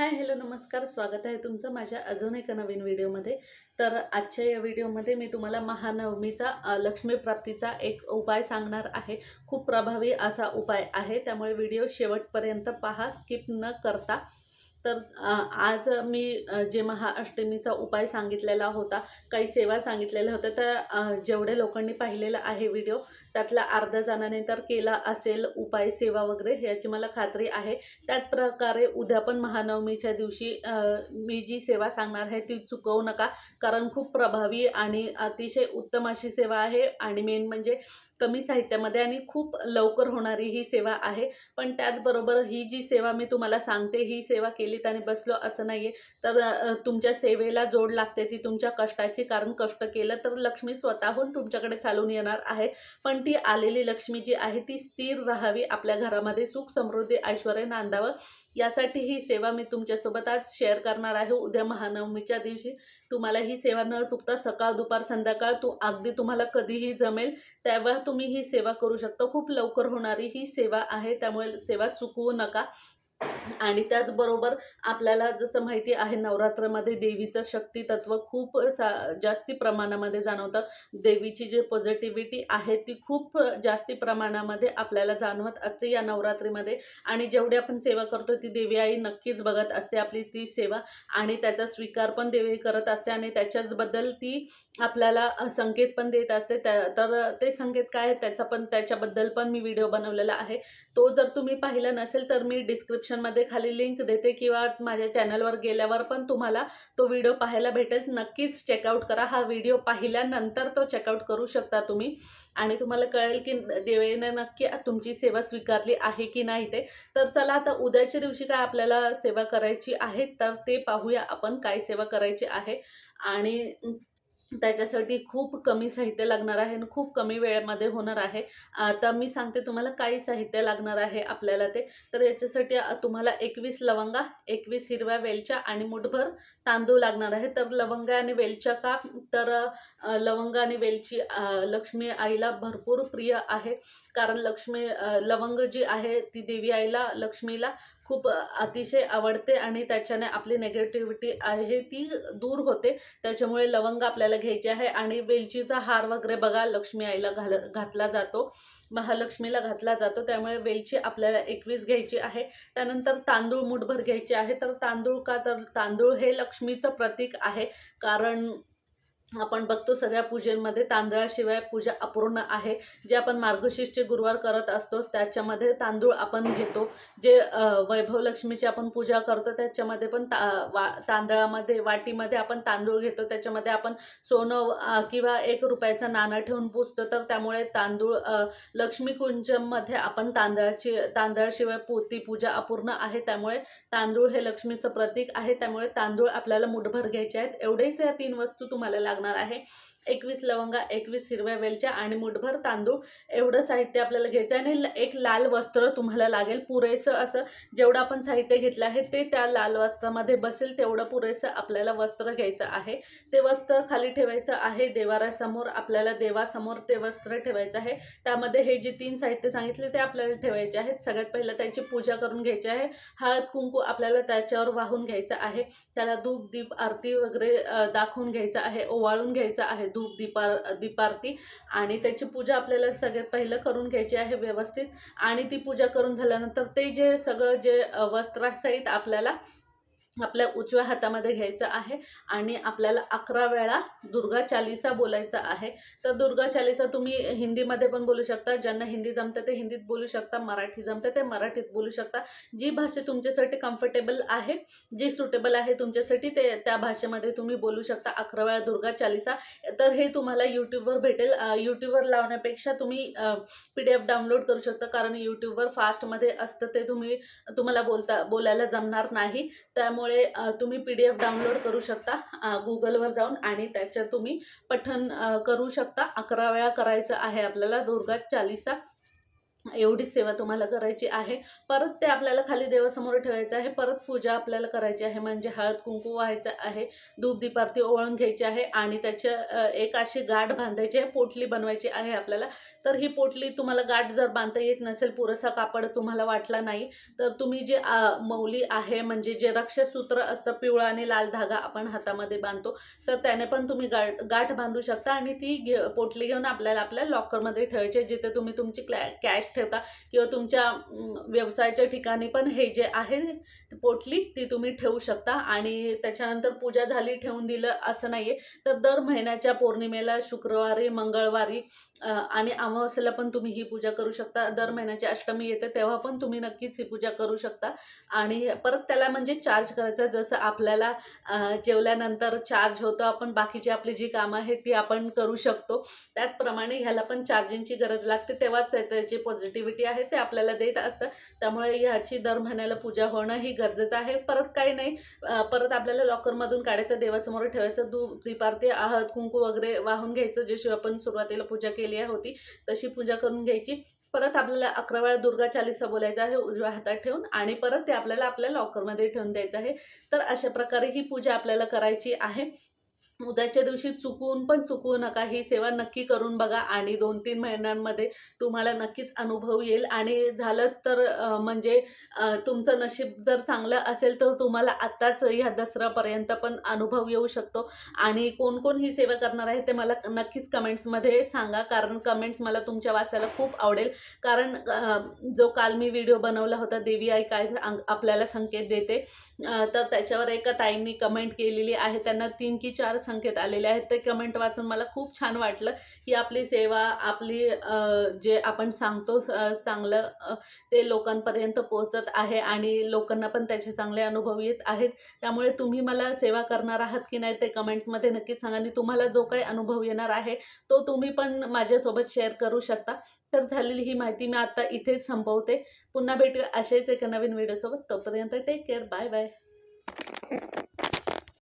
Hi hello नमस्कार. स्वागत आहे तुमचं माझ्या अजून एका नवीन व्हिडिओमध्ये. तर आजच्या या व्हिडिओमध्ये मी तुम्हाला महानवमीचा लक्ष्मीप्राप्तीचा एक उपाय सांगणार आहे. खूप प्रभावी असा उपाय आहे. त्यामुळे व्हिडिओ शेवटपर्यंत पहा स्किप न करता. तर आज मी जे महाअष्टमीचा उपाय सांगितलेला होता काही सेवा सांगितलेल्या होत्या त्या जेवढे जेवढ्या लोकांनी पाहिलेला आहे व्हिडिओ त्यातला अर्ध्या जणांनी तर केला असेल उपाय सेवा वगैरे याची मला खात्री आहे. त्याचप्रकारे उद्या पण महानवमीच्या दिवशी मी जी सेवा सांगणार आहे ती चुकवू नका कारण खूप प्रभावी आणि अतिशय उत्तम अशी सेवा आहे. आणि मेन म्हणजे कमी साहित्यामध्ये आणि खूप लवकर होणारी ही सेवा आहे. पण त्याचबरोबर ही जी सेवा मी तुम्हाला सांगते ही सेवा केलीत आणि बसलो असं नाही आहे तर तुमच्या सेवेला जोड लागते ती तुमच्या कष्टाची कारण कष्ट केलं तर लक्ष्मी स्वतःहून तुमच्याकडे चालून येणार आहे. पण ती आलेली लक्ष्मी जी आहे ती स्थिर राहावी आपल्या घरामध्ये सुख समृद्धी ऐश्वर नांदावं. यासाठी ही सेवा मी तुमच्यासोबत आज शेअर करणार आहे. उद्या महानवमीच्या दिवशी तुम्हाला ही सेवा न चुकता सकाळ दुपार संध्याकाळ तू अगदी तुम्हाला कधीही जमेल तेव्हा तुम्ही ही सेवा करू शकता. खूप लवकर होणारी ही सेवा आहे त्यामुळे सेवा चुकवू नका. आणि त्याचबरोबर आपल्याला जसं माहिती आहे नवरात्रामध्ये देवीचं शक्ती तत्व खूप सा जास्ती प्रमाणामध्ये जाणवतं. देवीची जी पॉझिटिव्हिटी आहे ती खूप जास्ती प्रमाणामध्ये आपल्याला जाणवत असते या नवरात्रीमध्ये. आणि जेवढी आपण सेवा करतो ती देवी आई नक्कीच बघत असते आपली ती सेवा. आणि त्याचा स्वीकार पण देवी करत असते आणि त्याच्याचबद्दल ती आपल्याला संकेत पण देत असते. त्या तर ते संकेत काय आहे त्याचा पण त्याच्याबद्दल पण मी व्हिडिओ बनवलेला आहे. तो जर तुम्ही पाहिला नसेल तर मी डिस्क्रिप्शन डिस्क्रिप्शनमध्ये खाली लिंक देते किंवा माझ्या चॅनलवर गेल्यावर पण तुम्हाला तो व्हिडिओ पाहायला भेटेल. नक्कीच चेकआउट करा. हा व्हिडिओ पाहिल्यानंतर तो चेकआउट करू शकता तुम्ही. आणि तुम्हाला कळेल की देवेने नक्की तुमची सेवा स्वीकारली आहे की नाही ते. तर चला आता उद्याच्या दिवशी काय आपल्याला सेवा करायची आहे तर ते पाहूया आपण काय सेवा करायची आहे. आणि त्याच्यासाठी खूप कमी साहित्य लागणार आहे आणि खूप कमी वेळेमध्ये होणार आहे. आता मी सांगते तुम्हाला काही साहित्य लागणार आहे आपल्याला ते. तर याच्यासाठी तुम्हाला एकवीस लवंगा एकवीस हिरव्या वेलच्या आणि मुठभर तांदूळ लागणार आहे. तर लवंगा आणि वेलच्या का? तर लवंगा आणि वेलची लक्ष्मी आईला भरपूर प्रिय आहे. कारण लक्ष्मी लवंग जी आहे ती देवी आईला लक्ष्मीला खूप अतिशय आवडते आणि त्याच्याने आपली नेगेटिव्हिटी आहे ती दूर होते. त्याच्यामुळे लवंग आपल्याला घ्यायची आहे आणि वेलचीचा हार वगैरे बघा लक्ष्मी आईला घाल घातला जातो. महालक्ष्मीला घातला जातो. त्यामुळे वेलची आपल्याला एकवीस घ्यायची आहे. त्यानंतर तांदूळ मुठभर घ्यायचे आहे. तर तांदूळ का? तर तांदूळ हे लक्ष्मीचं प्रतीक आहे. कारण आपण बघतो सगळ्या पूजेमध्ये तांदळाशिवाय पूजा अपूर्ण आहे. जे आपण मार्गशीर्षचे गुरुवार करत असतो त्याच्यामध्ये तांदूळ आपण घेतो. जे वैभवलक्ष्मीची वैभव लक्ष्मीची आपण पूजा करतो त्याच्यामध्ये पण ता वा तांदळामध्ये वाटीमध्ये आपण तांदूळ घेतो. त्याच्यामध्ये आपण सोनं किंवा एक रुपयाचं नाणं ठेवून पुजतो. तर त्यामुळे तांदूळ अ, लक्ष्मी आपण तांदळाची तांदळाशिवाय पू ती पूजा अपूर्ण आहे. त्यामुळे तांदूळ हे लक्ष्मीचं प्रतीक आहे. त्यामुळे तांदूळ आपल्याला मुठभर घ्यायचे आहेत. एवढेच या तीन वस्तू तुम्हाला लागणार आहे. एकवीस लवंगा एकवीस हिरव्या वेलच्या आणि मुठभर तांदूळ. एवढं साहित्य आपल्याला घ्यायचं आहे आणि एक लाल वस्त्र तुम्हाला लागेल. पुरेसं असं जेवढं आपण साहित्य घेतलं आहे ते त्या लाल वस्त्रामध्ये बसेल तेवढं पुरेसं आपल्याला वस्त्र घ्यायचं आहे. ते वस्त्र खाली ठेवायचं आहे देवाऱ्यासमोर आपल्याला देवासमोर ते वस्त्र ठेवायचं आहे. त्यामध्ये हे जे तीन साहित्य सांगितले ते आपल्याला ठेवायचे आहेत. सगळ्यात पहिलं त्याची पूजा करून घ्यायची आहे. हळद कुंकू आपल्याला त्याच्यावर वाहून घ्यायचं आहे. त्याला दूध दीप आरती वगैरे दाखवून घ्यायचं आहे ओवाळून घ्यायचं आहे. धूप दीपार दीपारती आणि त्याची पूजा आपल्याला सगळ्यात पहिलं करून घ्यायची आहे व्यवस्थित. आणि ती पूजा करून झाल्यानंतर ते जे सगळं जे वस्त्रासहित आपल्याला आपल्या उजव्या हातामध्ये घ्यायचं आहे आणि आपल्याला अकरा वेळा दुर्गा चालिसा बोलायचा आहे. तर दुर्गा चालिसा तुम्ही हिंदीमध्ये पण बोलू शकता. ज्यांना हिंदी जमतं ते हिंदीत बोलू शकता मराठी जमतं ते मराठीत बोलू शकता. जी भाषा तुमच्यासाठी कम्फर्टेबल आहे जी सुटेबल आहे तुमच्यासाठी ते त्या भाषेमध्ये तुम्ही बोलू शकता. अकरा वेळा दुर्गा चालिसा. तर हे तुम्हाला यूट्यूबवर भेटेल. यूट्यूबवर लावण्यापेक्षा तुम्ही पी डी एफ डाउनलोड करू शकता. कारण यूट्यूबवर फास्टमध्ये असतं ते तुम्ही तुम्हाला बोलता बोलायला जमणार नाही. त्यामुळे त्यामुळे तुम्ही पी डी एफ डाउनलोड करू शकता गुगलवर जाऊन आणि त्याच्यात तुम्ही पठण करू शकता. अकरा वेळा करायचं आहे आपल्याला दुर्गा चालिसा. एवढीच सेवा तुम्हाला करायची आहे. परत ते आपल्याला खाली देवासमोर ठेवायचं आहे. परत पूजा आपल्याला करायची आहे. म्हणजे हळद कुंकू व्हायचं आहे. दूध दीपारती ओळून घ्यायची आहे. आणि त्याच्या एक अशी गाठ बांधायची आहे. पोटली बनवायची आहे आपल्याला. तर ही पोटली तुम्हाला गाठ जर बांधता येत नसेल पुरेसा कापड तुम्हाला वाटला नाही तर तुम्ही जे मौली आहे म्हणजे जे रक्षसूत्र असतं पिवळा आणि लाल धागा आपण हातामध्ये बांधतो तर त्याने पण तुम्ही गाठ गाठ बांधू शकता. आणि ती घे पोटली घेऊन आपल्याला आपल्या लॉकरमध्ये ठेवायची आहे, जिथे तुम्ही तुमची क्लॅ कॅश ठेवता. किंवा तुमच्या व्यवसायाच्या ठिकाणी पण हे जे आहे पोटली ती तुम्ही ठेवू शकता. आणि त्याच्यानंतर पूजा झाली ठेवून दिलं असं नाही आहे तर दर महिन्याच्या पौर्णिमेला शुक्रवारी मंगळवारी आणि अमावस्येला पण तुम्ही ही पूजा करू शकता. दर महिन्याची अष्टमी येते तेव्हा पण तुम्ही नक्कीच ही पूजा करू शकता. आणि परत त्याला म्हणजे चार्ज करायचा जसं आपल्याला जेवल्यानंतर चार्ज होतो आपण बाकीची आपली जी कामं आहेत ती आपण करू शकतो. त्याचप्रमाणे ह्याला पण चार्जिंगची गरज लागते. तेव्हाच त्याची पॉझिटिव्हिटी आहे ते आपल्याला देत असतं. त्यामुळे ह्याची दर महिन्याला पूजा होणं ही गरजेचं आहे. परत काही नाही. परत आपल्याला लॉकरमधून काढायचं देवासमोर ठेवायचं धूप दीपारती हळद कुंकू वगैरे वाहून घ्यायचं जशी आपण सुरुवातीला पूजा केली केली होती तशी पूजा करून घ्यायची. परत आपल्याला अकरा वेळा दुर्गा चालिसा बोलायचं आहे उजव्या हातात ठेवून आणि परत ते आपल्याला आपल्या लॉकरमध्ये ठेवून द्यायचं आहे. तर अशा प्रकारे ही पूजा आपल्याला करायची आहे. उद्याच्या दिवशी चुकून पण चुकवू नका. ही सेवा नक्की करून बघा आणि दोन तीन महिन्यांमध्ये तुम्हाला नक्कीच अनुभव येईल. आणि झालंच तर म्हणजे तुमचं नशीब जर चांगलं असेल तर तुम्हाला आत्ताच ह्या दसऱ्यापर्यंत पण अनुभव येऊ शकतो. आणि कोण कोण ही सेवा करणार आहे ते मला नक्कीच कमेंट्समध्ये सांगा. कारण कमेंट्स मला तुमच्या वाचायला खूप आवडेल. कारण जो काल मी व्हिडिओ बनवला होता देवी आई काय आपल्याला संकेत देते. तर त्याच्यावर एका ताईंनी कमेंट केलेली आहे. त्यांना तीन की चार संकेत आलेले आहेत. ते कमेंट वाचून मला खूप छान वाटलं की आपली सेवा आपली जे आपण सांगतो चांगलं ते लोकांपर्यंत पोहोचत आहे आणि लोकांना पण त्याचे चांगले अनुभव येत आहेत. त्यामुळे तुम्ही मला सेवा करणार आहात की नाही ते कमेंट्समध्ये नक्कीच सांगा. आणि तुम्हाला जो काही अनुभव येणार आहे तो तुम्ही पण माझ्यासोबत शेअर करू शकता. तर झालेली ही माहिती मी आता इथेच संपवते. पुन्हा भेटूया असेच एका नवीन व्हिडिओसोबत तोपर्यंत टेक केअर बाय बाय